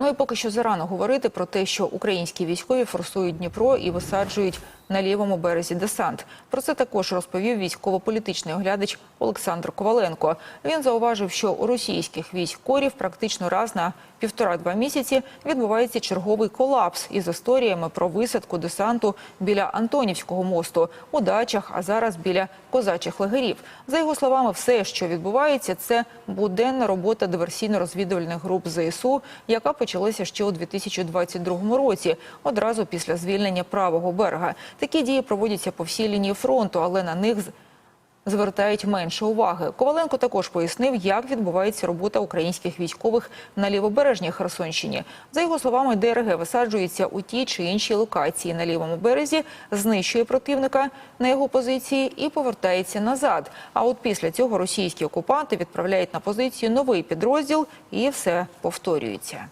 Ну і поки що зарано говорити про те, що українські військові форсують Дніпро і висаджують на лівому березі десант. Про це також розповів військово-політичний оглядач Олександр Коваленко. Він зауважив, що у російських військ корів практично раз на півтора-два місяці відбувається черговий колапс із історіями про висадку десанту біля Антонівського мосту у дачах, а зараз біля козачих лагерів. За його словами, все, що відбувається, це буденна робота диверсійно-розвідувальних груп ЗСУ, яка почалася ще у 2022 році, одразу після звільнення правого берега. Такі дії проводяться по всій лінії фронту, але на них звертають менше уваги. Коваленко також пояснив, як відбувається робота українських військових на лівобережній Херсонщині. За його словами, ДРГ висаджується у тій чи іншій локації на лівому березі, знищує противника на його позиції і повертається назад. А от після цього російські окупанти відправляють на позицію новий підрозділ, і все повторюється.